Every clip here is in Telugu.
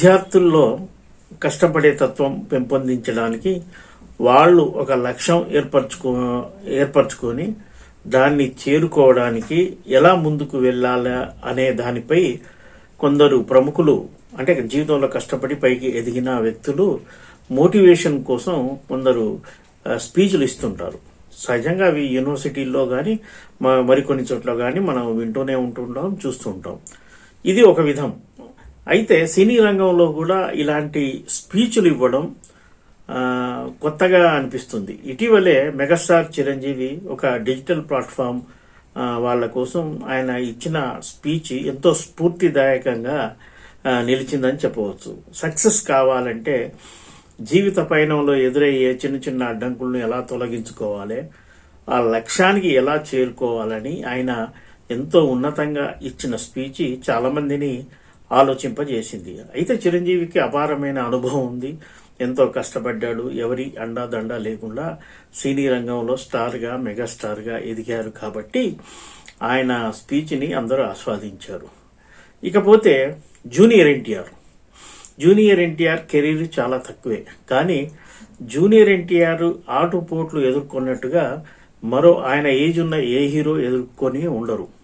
విద్యార్థుల్లో కష్టపడే తత్వం పెంపొందించడానికి వాళ్ళు ఒక లక్ష్యం ఏర్పరచుకో ఏర్పరచుకొని దాన్ని చేరుకోవడానికి ఎలా ముందుకు వెళ్ళాలా అనే దానిపై కొందరు ప్రముఖులు అంటే జీవితంలో కష్టపడి పైకి ఎదిగిన వ్యక్తులు మోటివేషన్ కోసం కొందరు స్పీచ్లు ఇస్తుంటారు. సహజంగా అవి యూనివర్సిటీల్లో కానీ మరికొన్ని చోట్ల కానీ మనం వింటూనే ఉంటుంటాం చూస్తుంటాం. ఇది ఒక విధం. అయితే సినీ రంగంలో కూడా ఇలాంటి స్పీచ్లు ఇవ్వడం కొత్తగా అనిపిస్తుంది. ఇటీవలే మెగాస్టార్ చిరంజీవి ఒక డిజిటల్ ప్లాట్ఫామ్ వాళ్ళ కోసం ఆయన ఇచ్చిన స్పీచ్ ఎంతో స్ఫూర్తిదాయకంగా నిలిచిందని చెప్పవచ్చు. సక్సెస్ కావాలంటే జీవిత పయనంలో ఎదురయ్యే చిన్న చిన్న అడ్డంకులను ఎలా తొలగించుకోవాలి ఆ లక్ష్యానికి ఎలా చేరుకోవాలని ఆయన ఎంతో ఉన్నతంగా ఇచ్చిన స్పీచ్ చాలామందిని ఆలోచింపజేసింది. అయితే చిరంజీవికి అపారమైన అనుభవం ఉంది. ఎంతో కష్టపడ్డాడు. ఎవరి అండా దండ లేకుండా సినీ రంగంలో స్టార్గా మెగాస్టార్గా ఎదిగారు కాబట్టి ఆయన స్పీచ్ని అందరూ ఆస్వాదించారు. ఇకపోతే junior NTR. Junior NTR career చాలా తక్కువే. కానీ జూనియర్ ఎన్టీఆర్ ఆటుపోట్లు ఎదుర్కొన్నట్టుగా మరో ఆయన ఏజ్ ఉన్న ఏ హీరో ఎదుర్కొని ఉండరు.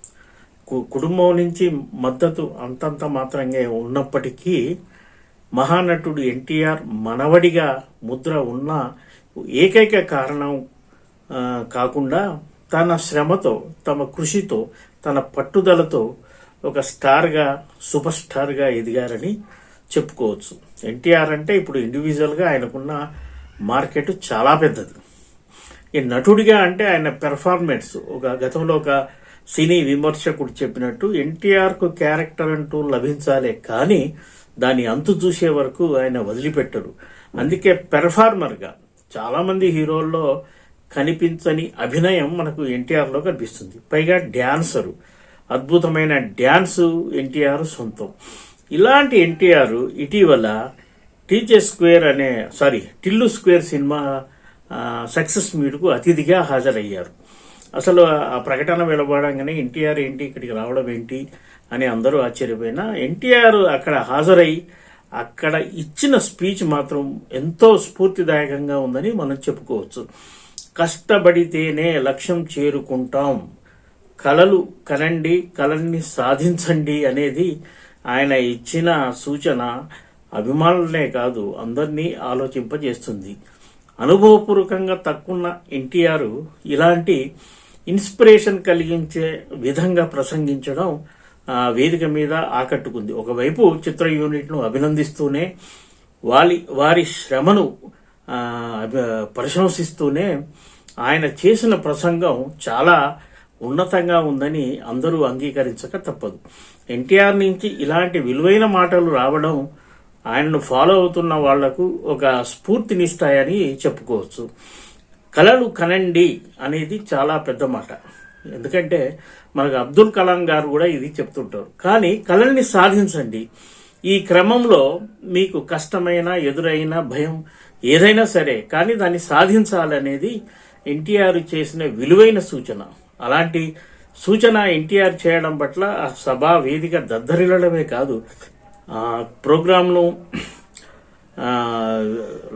కుటుంబం నుంచి మద్దతు అంతంత మాత్రంగా ఉన్నప్పటికీ మహానటుడు ఎన్టీఆర్ మనవడిగా ముద్ర ఉన్న ఏకైక కారణం కాకుండా తన శ్రమతో తమ కృషితో తన పట్టుదలతో ఒక స్టార్గా సూపర్ స్టార్గా ఎదిగారని చెప్పుకోవచ్చు. ఎన్టీఆర్ అంటే ఇప్పుడు ఇండివిజువల్గా ఆయనకున్న మార్కెట్ చాలా పెద్దది. ఈ నటుడిగా అంటే ఆయన పెర్ఫార్మెన్స్ ఒక గతంలో ఒక సినీ విమర్శకుడు చెప్పినట్టు ఎన్టీఆర్కు క్యారెక్టర్ అంటూ లభించాలే కానీ దాని అంతు చూసే వరకు ఆయన వదిలిపెట్టరు. అందుకే పెర్ఫార్మర్గా చాలామంది చాలా మంది హీరోల్లో కనిపించని అభినయం మనకు ఎన్టీఆర్లో కనిపిస్తుంది. పైగా డ్యాన్సరు. అద్భుతమైన డ్యాన్స్ ఎన్టీఆర్ సొంతం. ఇలాంటి ఎన్టీఆర్ ఇటీవల టీచే స్క్వేర్ అనే sorry Tillu square cinema success మీట్కు అతిథిగా హాజరయ్యారు. అసలు ఆ ప్రకటన వెలువడంగానే ఎన్టీఆర్ ఏంటి ఇక్కడికి రావడం ఏంటి అని అందరూ ఆశ్చర్యపోయినా ఎన్టీఆర్ అక్కడ హాజరై అక్కడ ఇచ్చిన స్పీచ్ మాత్రం ఎంతో స్ఫూర్తిదాయకంగా ఉందని మనం చెప్పుకోవచ్చు. కష్టపడితేనే లక్ష్యం చేరుకుంటాం. కలలు కనండి కలల్ని సాధించండి అనేది ఆయన ఇచ్చిన సూచన అభిమానులనే కాదు అందరినీ ఆలోచింపజేస్తుంది. అనుభవపూర్వకంగా తక్కువ ఎన్టీఆర్ ఇలాంటి ఇన్స్పిరేషన్ కలిగించే విధంగా ప్రసంగించడం వేదిక మీద ఆకట్టుకుంది. ఒకవైపు చిత్ర యూనిట్ను అభినందిస్తూనే వారి వారి శ్రమను అభి- ప్రశంసిస్తూనే ఆయన చేసిన ప్రసంగం చాలా ఉన్నతంగా ఉందని అందరూ అంగీకరించక తప్పదు. ఎన్టీఆర్ నుంచి ఇలాంటి విలువైన మాటలు రావడం ఆయనను ఫాలో అవుతున్న వాళ్ళకు ఒక స్ఫూర్తినిస్తాయని చెప్పుకోవచ్చు. కళలు కనండి అనేది చాలా పెద్ద మాట. ఎందుకంటే మనకు అబ్దుల్ కలాం గారు కూడా ఇది చెప్తుంటారు. కానీ కళల్ని సాధించండి. ఈ క్రమంలో మీకు కష్టమైన ఎదురైన భయం ఏదైనా సరే కానీ దాన్ని సాధించాలనేది ఎన్టీఆర్ చేసిన విలువైన సూచన. అలాంటి సూచన ఎన్టీఆర్ చేయడం పట్ల ఆ సభా వేదిక దద్దరిల్లడమే కాదు. ప్రోగ్రాంను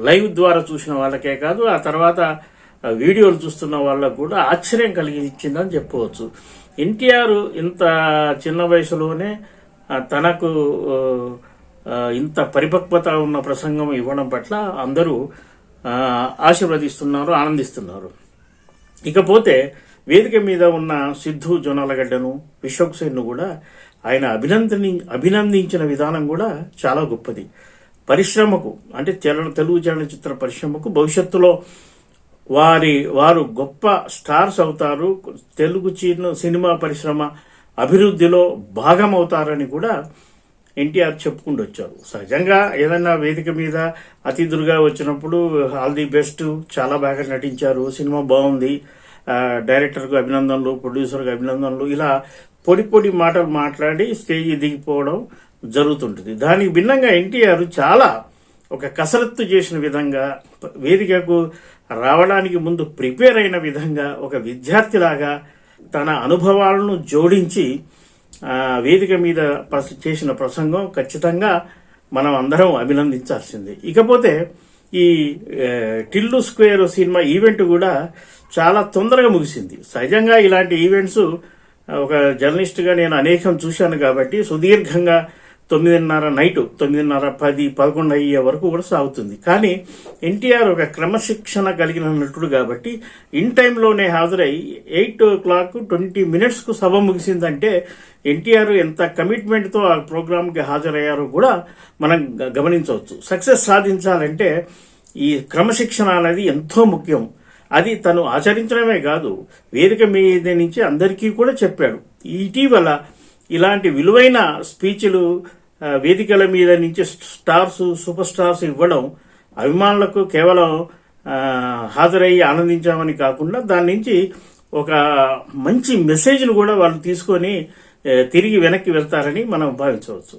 లైవ్ ద్వారా చూసిన వాళ్ళకే కాదు ఆ తర్వాత వీడియోలు చూస్తున్న వాళ్ళకు కూడా ఆశ్చర్యం కలిగించిందని చెప్పవచ్చు. ఎన్టీఆర్ ఇంత చిన్న వయసులోనే తనకు ఇంత పరిపక్వత ఉన్న ప్రసంగం ఇవ్వడం పట్ల అందరూ ఆశీర్వదిస్తున్నారు ఆనందిస్తున్నారు. ఇకపోతే వేదిక మీద ఉన్న సిద్ధు జొన్నలగడ్డను విశ్వక్ సేన్ను కూడా ఆయన అభినందని అభినందించిన విధానం కూడా చాలా గొప్పది. పరిశ్రమకు అంటే చలన తెలుగు చలనచిత్ర పరిశ్రమకు భవిష్యత్తులో వారి వారు గొప్ప స్టార్స్ అవుతారు. తెలుగు చిన్న సినిమా పరిశ్రమ అభివృద్ధిలో భాగమవుతారని కూడా ఎన్టీఆర్ చెప్పుకుంటూ వచ్చారు సహజంగా ఏదైనా వేదిక మీద అతిథులుగా వచ్చినప్పుడు ఆల్ ది బెస్ట్ చాలా బాగా నటించారు. సినిమా బాగుంది. డైరెక్టర్కు అభినందనలు ప్రొడ్యూసర్కు అభినందనలు. ఇలా పొడి పొడి మాటలు మాట్లాడి స్టేజ్ దిగిపోవడం జరుగుతుంటుంది. దానికి భిన్నంగా ఎన్టీఆర్ చాలా ఒక కసరత్తు చేసిన విధంగా వేదికకు రావడానికి ముందు ప్రిపేర్ అయిన విధంగా ఒక విద్యార్థిలాగా తన అనుభవాలను జోడించి వేదిక మీద చేసిన ప్రసంగం ఖచ్చితంగా మనం అందరం అభినందించాల్సింది. ఇకపోతే ఈ టిల్లు స్క్వేర్ సినిమా ఈవెంట్ కూడా చాలా తొందరగా ముగిసింది. సహజంగా ఇలాంటి ఈవెంట్స్ ఒక జర్నలిస్ట్గా నేను అనేకం చూశాను కాబట్టి సుదీర్ఘంగా తొమ్మిదిన్నర నైట్ తొమ్మిదిన్నర పది పదకొండు అయ్యే వరకు కూడా సాగుతుంది. కానీ ఎన్టీఆర్ ఒక క్రమశిక్షణ కలిగిన నటుడు కాబట్టి ఇన్ టైంలోనే హాజరై ఎయిట్ ఓ క్లాక్ ట్వంటీ మినిట్స్కు సభ ముగిసిందంటే ఎన్టీఆర్ ఎంత కమిట్మెంట్తో ఆ ప్రోగ్రాంకి హాజరయ్యారో కూడా మనం గమనించవచ్చు. సక్సెస్ సాధించాలంటే ఈ క్రమశిక్షణ అనేది ఎంతో ముఖ్యం. అది తను ఆచరించడమే కాదు వేదిక మీద నుంచి అందరికీ కూడా చెప్పాడు. ఇటీవల ఇలాంటి విలువైన స్పీచ్లు వేదికల మీద నుంచి స్టార్స్ సూపర్ స్టార్స్ ఇవ్వడం అభిమానులకు కేవలం హాజరయ్యి ఆనందించామని కాకుండా దాని నుంచి ఒక మంచి మెసేజ్ను కూడా వాళ్ళు తీసుకొని తిరిగి వెనక్కి వెళ్తారని మనం భావించవచ్చు.